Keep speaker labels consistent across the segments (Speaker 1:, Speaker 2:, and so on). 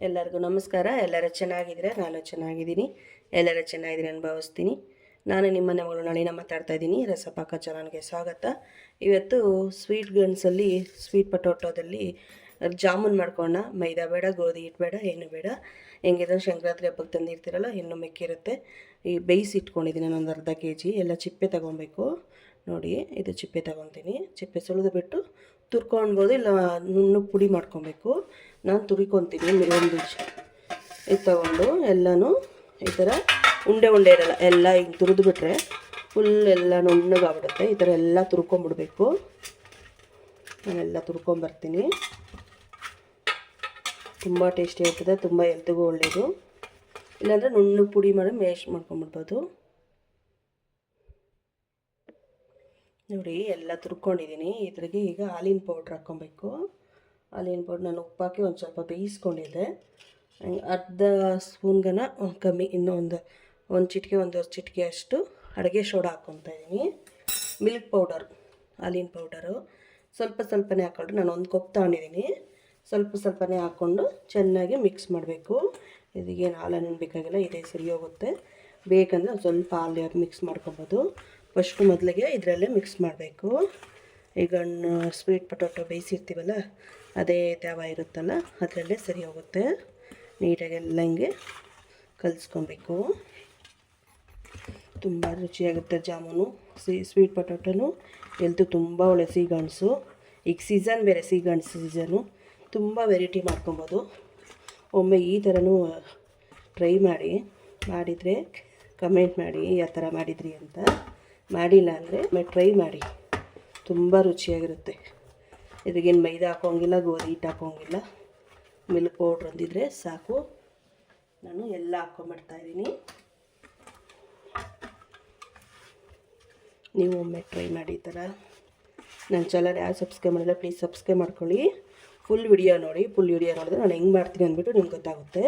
Speaker 1: ಎಲ್ಲರಿಗೂ ನಮಸ್ಕಾರ. ಎಲ್ಲರೂ ಚೆನ್ನಾಗಿದ್ದೀರಾ? ನಾನು ಚೆನ್ನಾಗಿದ್ದೀನಿ. ಎಲ್ಲರೂ ಚೆನ್ನಾಗಿದ್ದೀನಿ ಅನುಭವಿಸ್ತೀನಿ ಭಾವಿಸ್ತೀನಿ. ನಾನು ನಿಮ್ಮ ಮಗಳು ನಳಿನ ಮಾತಾಡ್ತಾ ಇದ್ದೀನಿ. ರಸಪಾಕ ಚಾನಲ್ಗೆ ಸ್ವಾಗತ. ಇವತ್ತು ಸ್ವೀಟ್ ಗನ್ಸಲ್ಲಿ ಸ್ವೀಟ್ ಪಟೋಟೋದಲ್ಲಿ ಜಾಮೂನ್ ಮಾಡ್ಕೊಳ್ಳೋಣ ಮೈದಾ ಬೇಡ, ಗೋಧಿ ಹಿಟ್ಟು ಬೇಡ ಏನು ಬೇಡ. ಹೆಂಗಿದ್ರೆ ಸಂಕ್ರಾಂತಿ ಹಬ್ಬಕ್ಕೆ ತಂದಿರ್ತೀರಲ್ಲ ಇನ್ನೂ ಮೆಕ್ಕಿರುತ್ತೆ. ಈ ಬೇಯಿಸಿ ಇಟ್ಕೊಂಡಿದ್ದೀನಿ ನಾನು ಅರ್ಧ ಕೆ ಜಿ ಎಲ್ಲ ಚಿಪ್ಪೆ ತೊಗೊಬೇಕು. ನೋಡಿ, ಇದು ಚಿಪ್ಪೆ ತೊಗೊತೀನಿ. ಚಿಪ್ಪೆ ಸುಲಿದು ಬಿಟ್ಟು ತುರ್ಕೊಳ್ಬೋದು ಇಲ್ಲ ನುಣ್ಣು ಪುಡಿ ಮಾಡ್ಕೊಬೇಕು. ನಾನು ತುರಿಕೊತೀನಿ, ಒಂದು ಇದು ತಗೊಂಡು ಎಲ್ಲನೂ ಈ ಥರ ಉಂಡೆ ಉಂಡೆ ಇರಲ್ಲ, ಎಲ್ಲ ಹಿಂಗೆ ತುರಿದು ಬಿಟ್ರೆ ಫುಲ್ ಎಲ್ಲ ನುಣ್ಣಗಾಗ್ಬಿಡುತ್ತೆ. ಈ ಥರ ಎಲ್ಲ ತುರ್ಕೊಂಬಿಡ್ಬೇಕು. ನಾನೆಲ್ಲ ತುರ್ಕೊಂಬರ್ತೀನಿ. ತುಂಬ ಟೇಸ್ಟಿ ಆಗ್ತದೆ, ತುಂಬ ಎಲ್ತಿಗೂ ಒಳ್ಳೆಯದು ಇಲ್ಲಾಂದರೆ ನುಣ್ಣು ಪುಡಿ ಮಾಡಿ ಮೇಸ್ಟ್ ಮಾಡ್ಕೊಂಬಿಡ್ಬೋದು. ನೋಡಿ, ಎಲ್ಲ ತುರ್ಕೊಂಡಿದ್ದೀನಿ. ಇದ್ರಿಗೆ ಈಗ ಹಾಲಿನ ಪೌಡ್ರ್ ಹಾಕ್ಕೊಬೇಕು. ಹಾಲಿನ ಪೌಡ್ರ್ ನಾನು ಉಪ್ಪಾಕಿ ಒಂದು ಸ್ವಲ್ಪ ಬೇಯಿಸ್ಕೊಂಡಿದ್ದೆ. ಅರ್ಧ ಸ್ಪೂನ್ಗನ ಕಮ್ಮಿ ಇನ್ನೂ ಒಂದು ಚಿಟಿಕೆ ಒಂದು ಚಿಟಿಕೆ ಅಷ್ಟು ಅಡುಗೆ ಸೋಡಾ ಹಾಕ್ಕೊತಾ ಇದ್ದೀನಿ. ಮಿಲ್ಕ್ ಪೌಡರ್ ಹಾಲಿನ ಪೌಡರು ಸ್ವಲ್ಪ ಸ್ವಲ್ಪನೇ ಹಾಕ್ಕೊಂಡ್ರೆ ನಾನು ಒಂದು ಕಪ್ ತಗೊಂಡಿದ್ದೀನಿ. ಸ್ವಲ್ಪ ಸ್ವಲ್ಪನೇ ಹಾಕ್ಕೊಂಡು ಚೆನ್ನಾಗಿ ಮಿಕ್ಸ್ ಮಾಡಬೇಕು. ಇದಕ್ಕೇನು ಹಾಲನ್ನು ಬೇಕಾಗಿಲ್ಲ, ಇದೇ ಸರಿ ಹೋಗುತ್ತೆ. ಬೇಕಂದರೆ ಒಂದು ಸ್ವಲ್ಪ ಹಾಲು ಮಿಕ್ಸ್ ಮಾಡ್ಕೊಬೋದು. ಫಸ್ಟು ಮೊದಲಿಗೆ ಇದರಲ್ಲೇ ಮಿಕ್ಸ್ ಮಾಡಬೇಕು. ಈಗ ಹಣ್ಣು ಸ್ವೀಟ್ ಪೊಟೊಟೊ ಬೇಯಿಸಿರ್ತೀವಲ್ಲ, ಅದೇ ತವ ಇರುತ್ತಲ್ಲ, ಅದರಲ್ಲೇ ಸರಿ ಹೋಗುತ್ತೆ. ನೀಟಾಗಿ ಎಲ್ಲ ಹಿಂಗೆ ಕಲಿಸ್ಕೊಬೇಕು. ತುಂಬ ರುಚಿಯಾಗುತ್ತೆ ಜಾಮೂನು ಸ್ವೀಟ್ ಪೊಟೊಟೊನು ಎಲ್ತು ತುಂಬ ಒಳ್ಳೆ ಸಿಹಿಗಣಸು ಈಗ ಸೀಸನ್ ಬೇರೆ ಸಿಹಿಗಣಸು ಸೀಸನು ತುಂಬ ವೆರೈಟಿ ಮಾಡ್ಕೊಬೋದು. ಒಮ್ಮೆ ಈ ಥರನೂ ಟ್ರೈ ಮಾಡಿ. ಮಾಡಿದರೆ ಕಮೆಂಟ್ ಮಾಡಿ ಯಾವ ಥರ ಮಾಡಿದ್ರಿ ಅಂತ. ಮಾಡಿಲ್ಲ ಅಂದರೆ ಒಮ್ಮೆ ಟ್ರೈ ಮಾಡಿ. ತುಂಬ ರುಚಿಯಾಗಿರುತ್ತೆ. ಇದಕ್ಕೇನು ಮೈದಾ ಹಾಕೋಂಗಿಲ್ಲ, ಗೋಧಿ ಹಿಟ್ಟು ಹಾಕೋಂಗಿಲ್ಲ. ಮಿಲ್ಕ್ ಪೌಡ್ರ್ ಅಂದಿದ್ರೆ ಸಾಕು. ನಾನು ಎಲ್ಲ ಹಾಕ್ಕೊಂಬಿಡ್ತಾಯಿದ್ದೀನಿ ನೀವು ಒಮ್ಮೆ ಟ್ರೈ ಮಾಡಿ ಈ ಥರ. ನನ್ನ ಚಾನಲ್ ಯಾರು ಸಬ್ಸ್ಕ್ರೈಬ್ ಮಾಡಿಲ್ಲ, ಪ್ಲೀಸ್ ಸಬ್ಸ್ಕ್ರೈಬ್ ಮಾಡ್ಕೊಳ್ಳಿ. ಫುಲ್ ವಿಡಿಯೋ ನೋಡಿ ಫುಲ್ ವಿಡಿಯೋ ನೋಡಿದ್ರೆ ನಾನು ಹೆಂಗೆ ಮಾಡ್ತೀನಿ ಅಂದ್ಬಿಟ್ಟು ನಿಮ್ಗೆ ಗೊತ್ತಾಗುತ್ತೆ.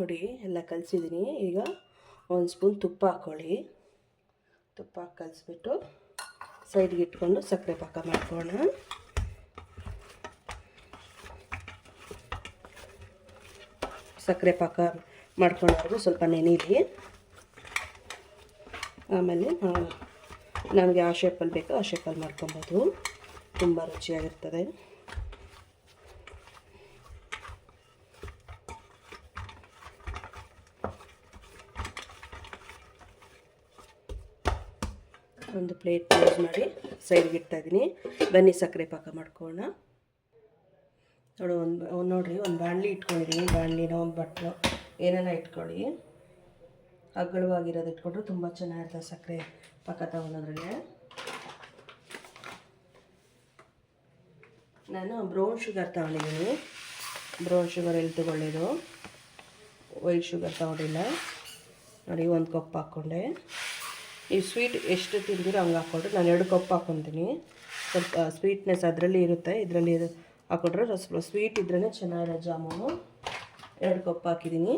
Speaker 1: ನೋಡಿ, ಎಲ್ಲ ಕಲಿಸಿದ್ದೀನಿ ಈಗ ಒಂದು ಸ್ಪೂನ್ ತುಪ್ಪ ಹಾಕ್ಕೊಳ್ಳಿ ತುಪ್ಪ ಹಾಕಿ ಕಲಿಸ್ಬಿಟ್ಟು ಸೈಡ್ಗೆ ಇಟ್ಕೊಂಡು ಸಕ್ಕರೆ ಪಾಕ ಮಾಡ್ಕೊಳ್ಳೋಣ. ಸಕ್ಕರೆ ಪಾಕ ಮಾಡ್ಕೊಳ್ಳೋರ್ಗು ಸ್ವಲ್ಪ ನೆನೀಲಿ ಆಮೇಲೆ ನಮಗೆ ಆ ಶೇಪಲ್ಲಿ ಬೇಕೋ, ಆ ಶೇಪಲ್ಲಿ ಮಾಡ್ಕೊಬೋದು. ತುಂಬ ರುಚಿಯಾಗಿರ್ತದೆ. ಒಂದು ಪ್ಲೇಟ್ ಕ್ಲೋಸ್ ಮಾಡಿ ಸೈಡ್ಗೆ ಇಡ್ತಾ ಇದ್ದೀನಿ. ಬನ್ನಿ, ಸಕ್ಕರೆ ಪಾಕ ಮಾಡ್ಕೊಳ್ಳೋಣ. ನೋಡು, ಒಂದು, ನೋಡಿರಿ, ಒಂದು ಬಾಣಲಿ ಇಟ್ಕೊಂಡಿದ್ದೀನಿ. ಬಾಣಲಿನ ಒಂದು ಬಟ್ಟಲು ಏನೆಲ್ಲ ಇಟ್ಕೊಳ್ಳಿ? ಅಗ್ಗಳವಾಗಿರೋದು ಇಟ್ಕೊಂಡ್ರೆ ತುಂಬ ಚೆನ್ನಾಗಿರ್ತದೆ ಸಕ್ಕರೆ ಪಕ್ಕ ತಗೊಳೋದ್ರಲ್ಲಿ ನಾನು ಬ್ರೌನ್ ಶುಗರ್ ತಗೊಂಡಿದ್ದೀನಿ. ಬ್ರೌನ್ ಶುಗರ್ ಎಲ್ಲಿ ತಗೊಳ್ಳೋದು ವೈಟ್ ಶುಗರ್ ತಗೊಂಡಿಲ್ಲ. ನೋಡಿ, ಒಂದು ಕಪ್ ಹಾಕ್ಕೊಂಡೆ. ಈ ಸ್ವೀಟ್ ಎಷ್ಟು ತಿಂದಿರೋ ಹಂಗೆ ಹಾಕ್ಕೊಂಡ್ರೆ ನಾನು ಎರಡು ಕಪ್ ಹಾಕ್ಕೊತೀನಿ. ಸ್ವಲ್ಪ ಸ್ವೀಟ್ನೆಸ್ ಅದರಲ್ಲಿ ಇರುತ್ತೆ. ಇದರಲ್ಲಿ ಹಾಕ್ಕೊಂಡ್ರೆ ಸ್ವಲ್ಪ ಸ್ವೀಟ್ ಇದ್ರೇ ಚೆನ್ನಾಗಿರೋ ಜಾಮೂನು. ಎರಡು ಕಪ್ ಹಾಕಿದ್ದೀನಿ.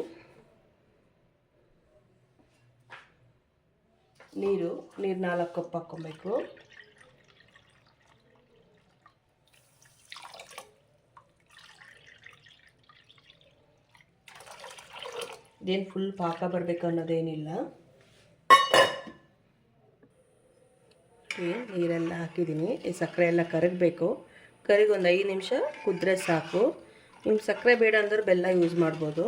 Speaker 1: ನೀರು ನೀರು ನಾಲ್ಕು ಕಪ್ ಹಾಕ್ಕೊಬೇಕು. ಇದೇನು ಫುಲ್ ಪಾಕ ಬರಬೇಕು ಅನ್ನೋದೇನಿಲ್ಲ. ನೀರೆಲ್ಲ ಹಾಕಿದ್ದೀನಿ. ಈ ಸಕ್ಕರೆ ಎಲ್ಲ ಕರಗಬೇಕು. ಕರಿಗೆ ಒಂದು ಐದು ನಿಮಿಷ ಕುದ್ರೆ ಸಾಕು. ನಿಮ್ಮ ಸಕ್ಕರೆ ಬೇಡ ಅಂದ್ರೆ ಬೆಲ್ಲ ಯೂಸ್ ಮಾಡ್ಬೋದು.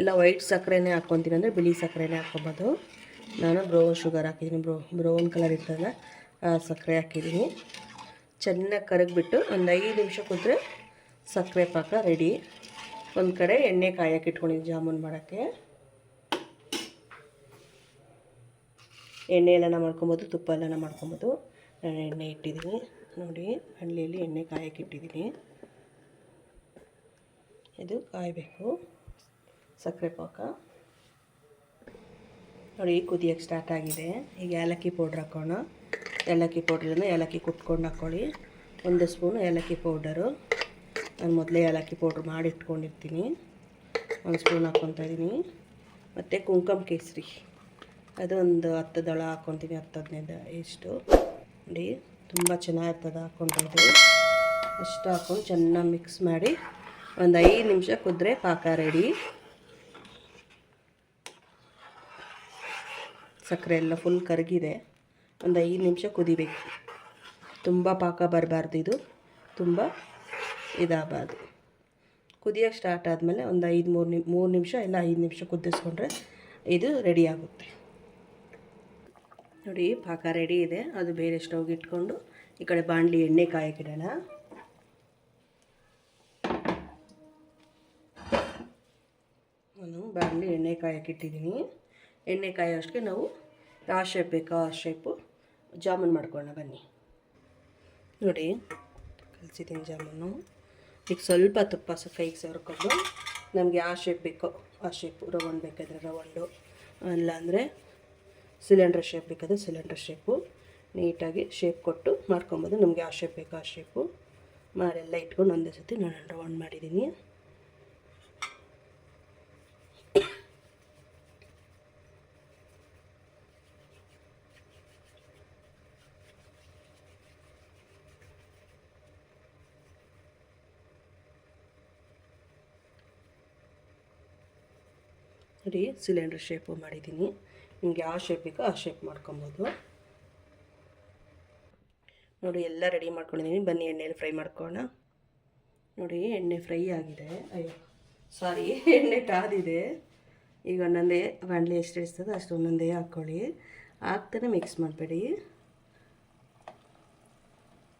Speaker 1: ಎಲ್ಲ ವೈಟ್ ಸಕ್ಕರೆನೇ ಹಾಕ್ಕೊತೀನಿ ಅಂದರೆ ಬಿಳಿ ಸಕ್ಕರೆನೇ ಹಾಕ್ಕೊಬೋದು. ನಾನು ಬ್ರೌನ್ ಶುಗರ್ ಹಾಕಿದ್ದೀನಿ ಬ್ರೌ. ಬ್ರೌನ್ ಕಲರ್ ಆ, ಸಕ್ಕರೆ ಹಾಕಿದ್ದೀನಿ. ಚೆನ್ನಾಗಿ ಕರಗಿಬಿಟ್ಟು ಒಂದು ಐದು ನಿಮಿಷ ಕುದ್ರೆ ಸಕ್ಕರೆ ಪಾಕ ರೆಡಿ. ಒಂದು ಕಡೆ ಎಣ್ಣೆ ಕಾಯಕ್ಕೆ ಇಟ್ಕೊಂಡಿದ್ದೀನಿ ಜಾಮೂನ್ ಮಾಡೋಕ್ಕೆ. ಎಣ್ಣೆ ಎಲ್ಲನ ಮಾಡ್ಕೊಬೋದು, ತುಪ್ಪ ಎಲ್ಲನ ಮಾಡ್ಕೊಬೋದು. ನಾನು ಎಣ್ಣೆ ಇಟ್ಟಿದ್ದೀನಿ. ನೋಡಿ, ಹಳ್ಳಿಯಲ್ಲಿ ಎಣ್ಣೆ ಕಾಯಕ್ಕೆ ಇಟ್ಟಿದ್ದೀನಿ. ಇದು ಕಾಯಬೇಕು. ಸಕ್ಕರೆ ಪಾಕ. ನೋಡಿ ಕುದಿಯೋಕ್ಕೆ ಸ್ಟಾರ್ಟ್ ಆಗಿದೆ. ಈಗ ಏಲಕ್ಕಿ ಪೌಡ್ರ್ ಹಾಕೋಣ. ಏಲಕ್ಕಿ ಪೌಡ್ರನ್ನು ಏಲಕ್ಕಿ ಕುಟ್ಕೊಂಡು ಹಾಕ್ಕೊಳ್ಳಿ ಒಂದು ಸ್ಪೂನು ಏಲಕ್ಕಿ ಪೌಡರು ನಾನು ಮೊದಲೇ ಏಲಕ್ಕಿ ಪೌಡ್ರ್ ಮಾಡಿ ಇಟ್ಕೊಂಡಿರ್ತೀನಿ. ಒಂದು ಸ್ಪೂನ್ ಹಾಕ್ಕೊತಾ ಇದ್ದೀನಿ ಮತ್ತು ಕುಂಕುಮ ಕೇಸರಿ. ಅದೊಂದು ಹತ್ತು ದಳ ಹಾಕ್ಕೊತೀನಿ, ಹತ್ತು ಹದಿನೈದು ಇಷ್ಟು. ನೋಡಿ, ತುಂಬ ಚೆನ್ನಾಗಿರ್ತದೆ ಹಾಕ್ಕೊಂಡಿದ್ದು ಅಷ್ಟು ಹಾಕ್ಕೊಂಡು ಚೆನ್ನಾಗಿ ಮಿಕ್ಸ್ ಮಾಡಿ ಒಂದು ಐದು ನಿಮಿಷ ಕುದ್ರೆ ಪಾಕ ರೆಡಿ ಸಕ್ಕರೆ ಎಲ್ಲ ಫುಲ್ ಕರಗಿದೆ. ಒಂದು ಐದು ನಿಮಿಷ ಕುದಿಬೇಕು. ತುಂಬ ಪಾಕ ಬರಬಾರ್ದು ಇದು. ತುಂಬ ಇದಾಗಬಾರ್ದು ಕುದಿಯೋಕ್ಕೆ ಸ್ಟಾರ್ಟ್ ಆದಮೇಲೆ ಒಂದು ಐದು, ಮೂರು ನಿಮ್, ಮೂರು ನಿಮಿಷ ಇಲ್ಲ ಐದು ನಿಮಿಷ ಕುದಿಸ್ಕೊಂಡ್ರೆ ಇದು ರೆಡಿ ಆಗುತ್ತೆ. ನೋಡಿ, ಪಾಕ ರೆಡಿ ಇದೆ. ಅದು ಬೇರೆ ಸ್ಟೌಗೆ ಇಟ್ಕೊಂಡು ಈ ಕಡೆ ಬಾಣಲಿ ಎಣ್ಣೆ ಕಾಯಕ್ಕಿಡೋಣ. ನಾನು ಬಾಣಲಿ ಎಣ್ಣೆ ಕಾಯಕ್ಕಿಟ್ಟಿದ್ದೀನಿ. ಎಣ್ಣೆ ಕಾಯೋಷ್ಟಕ್ಕೆ ನಾವು ಆ ಶೇಪ್ ಬೇಕೋ, ಆ ಶೇಪು ಜಾಮೂನ್ ಮಾಡ್ಕೊಳ್ಳೋಣ, ಬನ್ನಿ. ನೋಡಿ, ಕಲಿಸಿದ್ದೀನಿ ಜಾಮೂನು. ಈಗ ಸ್ವಲ್ಪ ತುಪ್ಪ, ಸ ಕೈಗೆ ಸೇರ್ಕೊಂಡು ನಮಗೆ ಆ ಶೇಪ್ ಬೇಕೋ. ಆ ಶೇಪು ರೌಂಡ್ ಬೇಕಾದರೆ ರವಂಡು ಇಲ್ಲಾಂದರೆ ಸಿಲಿಂಡ್ರ್ ಶೇಪ್ ಬೇಕಾದರೆ ಸಿಲಿಂಡ್ರ್ ಶೇಪು ನೀಟಾಗಿ ಶೇಪ್ ಕೊಟ್ಟು ಮಾಡ್ಕೊಬೋದು. ನಮಗೆ ಆ ಶೇಪ್ ಬೇಕು, ಆ ಶೇಪು ಮಾರೆಲ್ಲ ಇಟ್ಕೊಂಡು ಒಂದೇ ಸತಿ ನಾನು ರೌಂಡ್ ಮಾಡಿದ್ದೀನಿ. ನೋಡಿ ಸಿಲಿಂಡ್ರ್ ಶೇಪು ಮಾಡಿದ್ದೀನಿ. ನಿಮಗೆ ಯಾವ ಶೇಪ್ ಬೇಕೋ ಆ ಶೇಪ್ ಮಾಡ್ಕೊಬೋದು. ನೋಡಿ, ಎಲ್ಲ ರೆಡಿ ಮಾಡ್ಕೊಂಡಿದ್ದೀನಿ. ಬನ್ನಿ, ಎಣ್ಣೆಯಲ್ಲಿ ಫ್ರೈ ಮಾಡ್ಕೋಣ ನೋಡಿ, ಎಣ್ಣೆ ಫ್ರೈ ಆಗಿದೆ. ಅಯ್ಯೋ ಸಾರಿ ಎಣ್ಣೆ ಕಾದಿದೆ ಈಗ ಒಂದೊಂದೇ ಬಾಣಲಿ ಎಷ್ಟು ಇರ್ತದೆ ಅಷ್ಟು ಒಂದೊಂದೇ ಹಾಕ್ಕೊಳ್ಳಿ ಹಾಕ್ತಾನೆ ಮಿಕ್ಸ್ ಮಾಡಬೇಡಿ.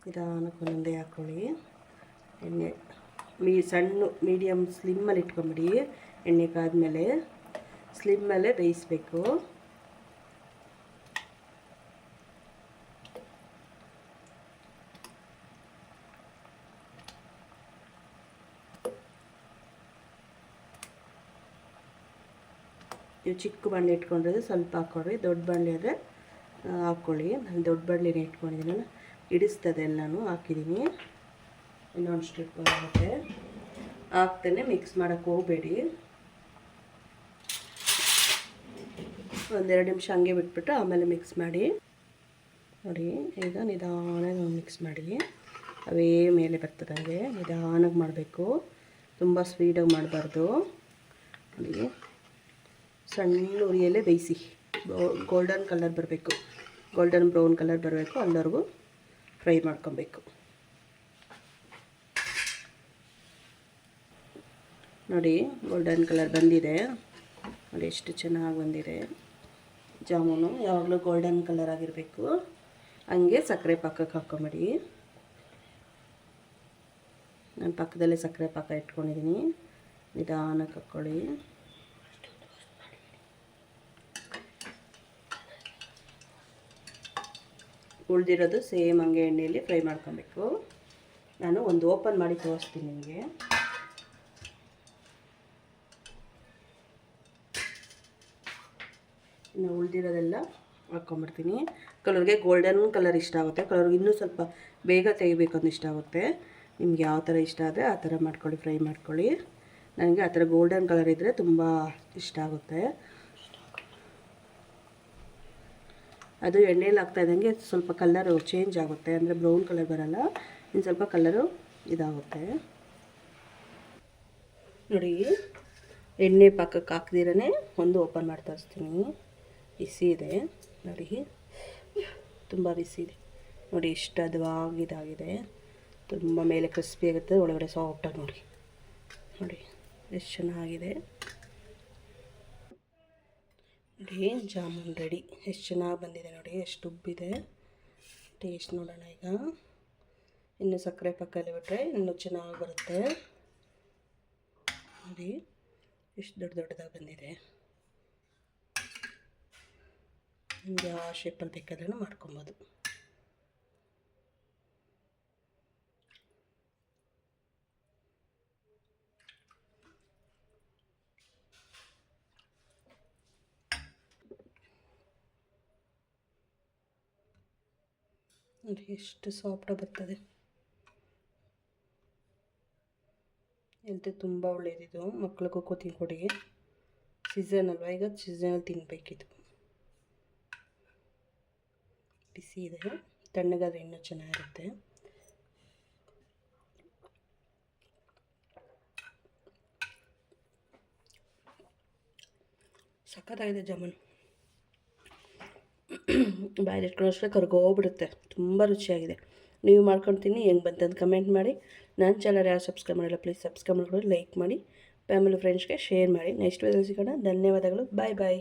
Speaker 1: ನಿಧಾನಕ್ಕೆ ಒಂದೊಂದೇ ಹಾಕ್ಕೊಳ್ಳಿ ಎಣ್ಣೆ ಮೀ ಸಣ್ಣ ಮೀಡಿಯಮ್ ಸ್ಲಿಮ್ಮಲ್ಲಿ ಇಟ್ಕೊಂಬಿಡಿ. ಎಣ್ಣೆ ಕಾದ್ಮೇಲೆ. ಸ್ಲಿಮ್ಮಲ್ಲೇ ಬೇಯಿಸ್ಬೇಕು. ನೀವು ಚಿಕ್ಕ ಬಾಣಲೆ ಇಟ್ಕೊಂಡ್ರೆ ಸ್ವಲ್ಪ ಹಾಕ್ಕೊಡ್ರಿ ದೊಡ್ಡ ಬಾಣಲೆ ಆದರೆ ಹಾಕ್ಕೊಳ್ಳಿ. ನಾನು ದೊಡ್ಡ ಬಾಣಲೆನೇ ಇಟ್ಕೊಂಡಿದ್ದೀನಲ್ಲ ಇಡಿಸ್ತದೆ ಎಲ್ಲನೂ, ಹಾಕಿದ್ದೀನಿ. ಇನ್ನೊಂದು ಸ್ಟ್ರಿಪ್ ಆಗುತ್ತೆ. ಹಾಕ್ತೇನೆ ಮಿಕ್ಸ್ ಮಾಡೋಕ್ಕೆ ಹೋಗಬೇಡಿ. ಒಂದೆರಡು ನಿಮಿಷ ಹಂಗೆ ಬಿಟ್ಬಿಟ್ಟು ಆಮೇಲೆ ಮಿಕ್ಸ್ ಮಾಡಿ. ನೋಡಿ, ಈಗ ನಿಧಾನವಾಗಿ ಮಿಕ್ಸ್ ಮಾಡಿ. ಅವೇ ಮೇಲೆ ಬರ್ತದೆ ಹಾಗೆ. ನಿಧಾನಕ್ಕೆ ಮಾಡಬೇಕು. ತುಂಬ ಸ್ವೀಟಾಗಿ ಮಾಡಬಾರ್ದು. ನೋಡಿ, ಸಣ್ಣ ಉರಿಯಲ್ಲೇ ಬೇಯಿಸಿ. ಗೋಲ್ಡನ್ ಕಲರ್ ಬರಬೇಕು. ಗೋಲ್ಡನ್ ಬ್ರೌನ್ ಕಲರ್ ಬರಬೇಕು. ಅಲ್ಲಿವರೆಗೂ ಫ್ರೈ ಮಾಡ್ಕೊಬೇಕು. ನೋಡಿ ಗೋಲ್ಡನ್ ಕಲರ್ ಬಂದಿದೆ. ನೋಡಿ, ಎಷ್ಟು ಚೆನ್ನಾಗಿ ಬಂದಿದೆ. ಜಾಮೂನು ಯಾವಾಗಲೂ ಗೋಲ್ಡನ್ ಕಲರ್ ಆಗಿರಬೇಕು. ಹಂಗೆ ಸಕ್ಕರೆ ಪಾಕಕ್ಕೆ ಹಾಕ್ಕೊಂಬಿಡಿ ನಾನು ಪಕ್ಕದಲ್ಲೇ ಸಕ್ಕರೆ ಪಾಕ ಇಟ್ಕೊಂಡಿದ್ದೀನಿ ನಿಧಾನಕ್ಕೆ ಹಾಕ್ಕೊಳ್ಳಿ ಉಳಿದಿರೋದು ಸೇಮ್ ಹಂಗೆ ಎಣ್ಣೆಯಲ್ಲಿ ಫ್ರೈ ಮಾಡ್ಕೊಬೇಕು. ನಾನು ಒಂದು ಓಪನ್ ಮಾಡಿ ತೋರಿಸ್ತೀನಿ ನಿಮಗೆ. ಉಳಿದಿರೋದೆಲ್ಲ ಹಾಕ್ಕೊಂಬಿಡ್ತೀನಿ. ಕಲರ್ಗೆ ಗೋಲ್ಡನ್ ಕಲರ್ ಇಷ್ಟ ಆಗುತ್ತೆ. ಕಲರ್ ಇನ್ನೂ ಸ್ವಲ್ಪ ಬೇಗ ತೆಗಿಬೇಕು ಅಂತ ಇಷ್ಟ ಆಗುತ್ತೆ. ನಿಮ್ಗೆ ಯಾವ ಥರ ಇಷ್ಟ ಆದರೆ ಆ ಥರ ಮಾಡ್ಕೊಳ್ಳಿ, ಫ್ರೈ ಮಾಡ್ಕೊಳ್ಳಿ. ನನಗೆ ಆ ಥರ ಗೋಲ್ಡನ್ ಕಲರ್ ಇದ್ದರೆ ತುಂಬ ಇಷ್ಟ ಆಗುತ್ತೆ. ಅದು ಎಣ್ಣೆಲಿ ಹಾಕ್ತಾ ಇದ್ದಂಗೆ ಸ್ವಲ್ಪ ಕಲರು ಚೇಂಜ್ ಆಗುತ್ತೆ. ಅಂದರೆ ಬ್ರೌನ್ ಕಲರ್ ಬರಲ್ಲ. ಇನ್ನು ಸ್ವಲ್ಪ ಕಲರು ಇದಾಗುತ್ತೆ. ನೋಡಿ, ಎಣ್ಣೆ ಪಾಕಕ್ಕೆ ಹಾಕ್ದಿರೇ ಒಂದು ಓಪನ್ ಮಾಡಿ ತೋರಿಸ್ತೀನಿ. ಬಿಸಿ ಇದೆ ನೋಡಿ ತುಂಬ ಬಿಸಿ ಇದೆ. ನೋಡಿ ಎಷ್ಟು ಹದವಾಗಿದಾಗಿದೆ ತುಂಬ ಮೇಲೆ ಕ್ರಿಸ್ಪಿ ಆಗುತ್ತೆ. ಒಳಗಡೆ ಸಾಫ್ಟಾಗಿ ನೋಡಿ. ನೋಡಿ, ಎಷ್ಟು ಚೆನ್ನಾಗಿದೆ. ನೋಡಿ, ಜಾಮೂನ್ ರೆಡಿ ಎಷ್ಟು ಚೆನ್ನಾಗಿ ಬಂದಿದೆ ನೋಡಿ, ಎಷ್ಟು ಉಬ್ಬಿದೆ. ಟೇಸ್ಟ್ ನೋಡೋಣ ಈಗ. ಇನ್ನು ಸಕ್ಕರೆ ಪಕ್ಕದಲ್ಲಿ ಬಿಟ್ಟರೆ ಇನ್ನೂ ಚೆನ್ನಾಗಿ ಬರುತ್ತೆ. ನೋಡಿ, ಎಷ್ಟು ದೊಡ್ಡ ದೊಡ್ಡದಾಗಿ ಬಂದಿದೆ. ನಿಮ್ಗೆ ಯಾವ ಶೇಪಲ್ಲಿ ಬೇಕಾದ್ರೂ ಮಾಡ್ಕೊಬೋದು. ನೋಡಿ ಎಷ್ಟು ಸಾಫ್ಟಾಗಿ ಬರ್ತದೆ. ಹೆಲ್ತ್ ತುಂಬ ಒಳ್ಳೆಯದಿದು ಮಕ್ಳಿಗೂ ಕೊಡಿ ಸೀಸನ್ ಅಲ್ವಾ? ಈಗ ಸೀಸನಲ್ಲಿ ತಿನ್ನಬೇಕಿದು ಬಿಸಿ ಇದೆ ತಣ್ಣಗಾದ್ರೆ ಇನ್ನೂ ಚೆನ್ನಾಗಿರುತ್ತೆ. ಸಖತ್ತಾಗಿದೆ ಜಾಮೂನು. ಬಾಯಲ್ಲಿ ಇಟ್ಕೊಳ್ಳೋಷ್ಟೇ ಕರ್ಗೋಗ್ಬಿಡುತ್ತೆ ತುಂಬ ರುಚಿಯಾಗಿದೆ. ನೀವು ಮಾಡ್ಕೊಳ್ತೀನಿ ಹೆಂಗೆ ಬಂತಂದು ಕಮೆಂಟ್ ಮಾಡಿ. ನನ್ನ ಚಾನಲ್ ಯಾರು ಸಬ್ಸ್ಕ್ರೈಬ್ ಮಾಡಿಲ್ಲ ಪ್ಲೀಸ್ ಸಬ್ಸ್ಕ್ರೈಬ್ ಮಾಡಿಕೊಡಿ ಲೈಕ್ ಮಾಡಿ. ಫ್ಯಾಮಿಲಿ ಫ್ರೆಂಡ್ಸ್ಗೆ ಶೇರ್ ಮಾಡಿ. ನೆಕ್ಸ್ಟ್ ವಿಡಿಯೋ ಸಿಗೋಣ. ಧನ್ಯವಾದಗಳು. ಬಾಯ್ ಬಾಯ್